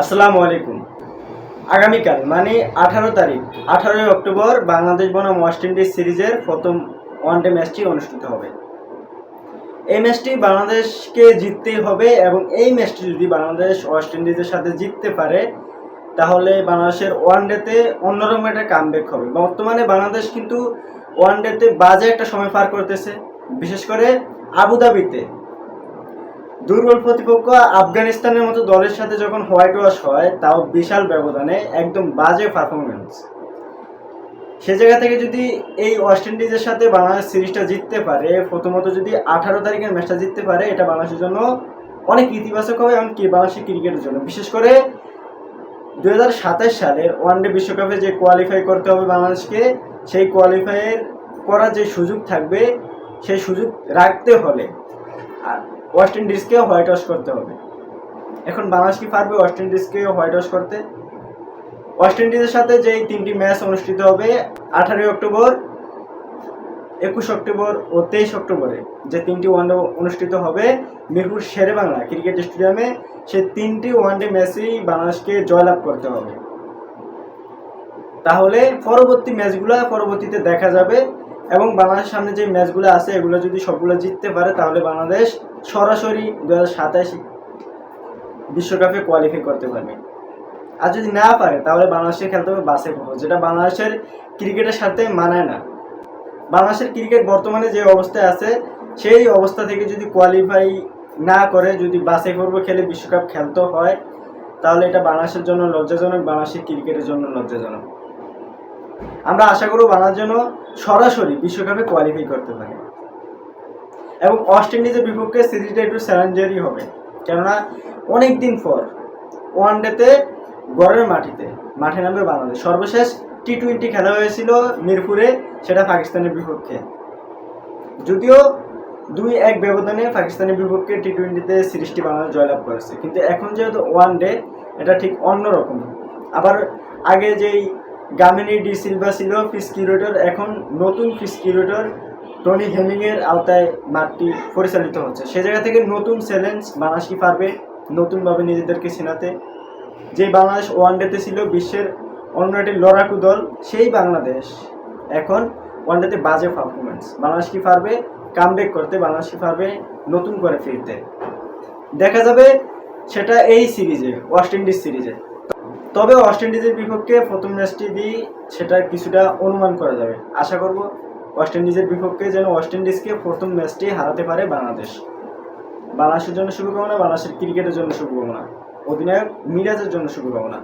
আসসালামু আলাইকুম। আগামীকাল মানে আঠারো তারিখ, আঠারোই অক্টোবর বাংলাদেশ বনাম ওয়েস্ট ইন্ডিজ সিরিজের প্রথম ওয়ানডে ম্যাচটি অনুষ্ঠিত হবে। এই ম্যাচটি বাংলাদেশকে জিততেই হবে এবং এই ম্যাচটি যদি বাংলাদেশ ওয়েস্ট ইন্ডিজের সাথে জিততে পারে, তাহলে বাংলাদেশের ওয়ানডেতে অন্যরকম একটা কামব্যাক হবে। বর্তমানে বাংলাদেশ কিন্তু ওয়ানডেতে বাজে একটা সময় পার করতেছে। বিশেষ করে আবুধাবিতে দুর্বল প্রতিপক্ষ আফগানিস্তানের মতো দলের সাথে যখন হোয়াইট ওয়াশ হয়, তাও বিশাল ব্যবধানে একদম বাজে পারফরমেন্স সে জায়গা থেকে যদি এই ওয়েস্ট ইন্ডিজের সাথে বাংলাদেশ সিরিজটা জিততে পারে, প্রথমত যদি আঠারো তারিখের ম্যাচটা জিততে পারে, এটা বাংলাদেশের জন্য অনেক ইতিবাচক হবে, এমনকি বাংলাদেশের ক্রিকেটের জন্য। বিশেষ করে দু হাজার সাতাশ সালের ওয়ানডে বিশ্বকাপে যে কোয়ালিফাই করতে হবে বাংলাদেশকে, সেই কোয়ালিফাইয়ের করার যে সুযোগ থাকবে, সেই সুযোগ রাখতে হলে। আর ওয়েস্ট ইন্ডিজকে হোয়াইট ওয়াশ করতে হবে। এখন বাংলাদেশ কি পারবে ওয়েস্ট ইন্ডিজকে হোয়াইট ওয়াশ করতে? ওয়েস্ট ইন্ডিজের সাথে যেই তিনটি ম্যাচ অনুষ্ঠিত হবে, আঠারোই অক্টোবর, একুশ অক্টোবর ও তেইশ অক্টোবরে, যে তিনটি ওয়ানডে অনুষ্ঠিত হবে মিরপুর শেরে বাংলা ক্রিকেট স্টেডিয়ামে, সেই তিনটি ওয়ানডে ম্যাচেই বাংলাদেশকে জয়লাভ করতে হবে। তাহলে পরবর্তী ম্যাচগুলো পরবর্তীতে দেখা যাবে। এবং বাংলাদেশের সামনে যে ম্যাচগুলো আছে, এগুলো যদি সবগুলো জিততে পারে, তাহলে বাংলাদেশ সরাসরি দু হাজার বিশ্বকাপে কোয়ালিফাই করতে পারবে। আর যদি না পারে, তাহলে বাংলাদেশে খেলতে হবে বাসে খবর যেটা বাংলাদেশের ক্রিকেটের সাথে মানায় না। বাংলাদেশের ক্রিকেট বর্তমানে যে অবস্থায় আছে, সেই অবস্থা থেকে যদি কোয়ালিফাই না করে, যদি বাসে করব খেলে বিশ্বকাপ খেলতে হয়, তাহলে এটা বাংলাদেশের জন্য লজ্জাজনক, বাংলাদেশের ক্রিকেটের জন্য লজ্জাজনক। আমরা আশা করব বাংলার জন্য সরাসরি বিশ্বকাপে কোয়ালিফাই করতে পারে। এবং ওয়েস্ট ইন্ডিজের বিপক্ষে সিরিজটা একটু চ্যালেঞ্জারই হবে। কেননা অনেক দিন পর ওয়ান ডেতে গড়ের মাটিতে, মাঠে নামবে বাংলাদেশ। সর্বশেষ টি টোয়েন্টি খেলা হয়েছিল মিরপুরে, সেটা পাকিস্তানের বিপক্ষে। যদিও দুই এক ব্যবধানে পাকিস্তানের বিপক্ষে টি টোয়েন্টিতে সিরিজটি বাংলাদেশ জয়লাভ করেছে। কিন্তু এখন যেহেতু ওয়ান ডে এটা ঠিক অন্যরকম। আবার আগে যেই গামিনী ডি সিলভা ছিল ফিস কিউরেটর। এখন নতুন ফিস কিউরেটর টনি হেমিংয়ের আওতায় মাঠটি পরিচালিত হচ্ছে। সে জায়গা থেকে নতুন চ্যালেঞ্জ বাংলাদেশ কি পারবে নতুনভাবে নিজেদেরকে চেনাতে। যে বাংলাদেশ ওয়ান ডেতে ছিল বিশ্বের অন্য একটি লড়াকু দল, সেই বাংলাদেশ এখন ওয়ান ডেতে বাজে পারফরমেন্স বাংলাদেশ কি পারবে কামব্যাক করতে বাংলাদেশ কি পারবে নতুন করে ফিরতে। দেখা যাবে সেটা এই সিরিজে ওয়েস্ট ইন্ডিজ সিরিজে। তবে ওয়েস্ট ইন্ডিজের বিপক্ষে প্রথম ম্যাচটি দিয়ে সেটা কিছুটা অনুমান করা যাবে। আশা করব ওয়েস্ট ইন্ডিজের বিপক্ষে যেন ওয়েস্ট ইন্ডিজকে প্রথম ম্যাচটি হারাতে পারে বাংলাদেশ। বাংলাদেশের জন্য শুভকামনা, বাংলাদেশের ক্রিকেটের জন্য শুভকামনা, অধিনায়ক মিরাজের জন্য শুভকামনা।